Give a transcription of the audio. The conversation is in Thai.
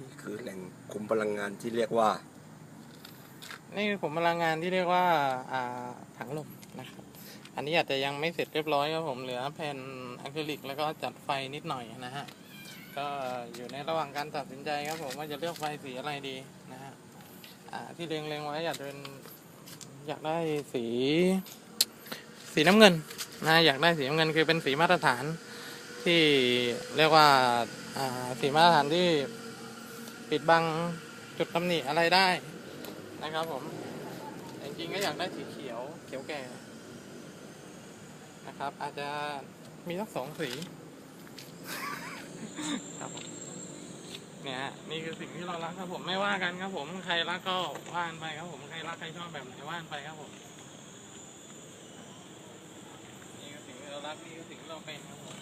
นี่คือแหล่งคุมพลังงานที่เรียกว่า นี่คือผมพลังงานที่เรียกว่าอ่าถังลมนะครับ อันนี้อาจจะยังไม่เสร็จเรียบร้อยครับผมเหลือแผ่นอะคริลิกแล้วก็จัดไฟนิดหน่อยนะฮะก็อยู่ในระหว่างการตัดสินใจครับผมว่าจะเลือกไฟสีอะไรดีนะฮะอ่าที่เล็งๆไว้อยากเป็นอยากได้สี สีน้ำเงินนะอยากได้สีน้ำเงินคือเป็นสีมาตรฐานที่เรียกว่าอ่าสีมาตรฐานที่ ปิดบังจุดตำหนิอะไรได้นะครับผมจริงๆก็อยากได้สีเขียวเขียวแก่นะครับ อาจจะมีสักสองสีครับผมเนี่ยนี่คือสิ่งที่เรารักครับผมไม่ว่ากันครับผมใครรักก็ว่านไปครับผมใครรักใครชอบแบบไหนว่านไปครับผมนี่คือสิ่งที่เรารักนี่คือสิ่งที่เราเป็นครับผม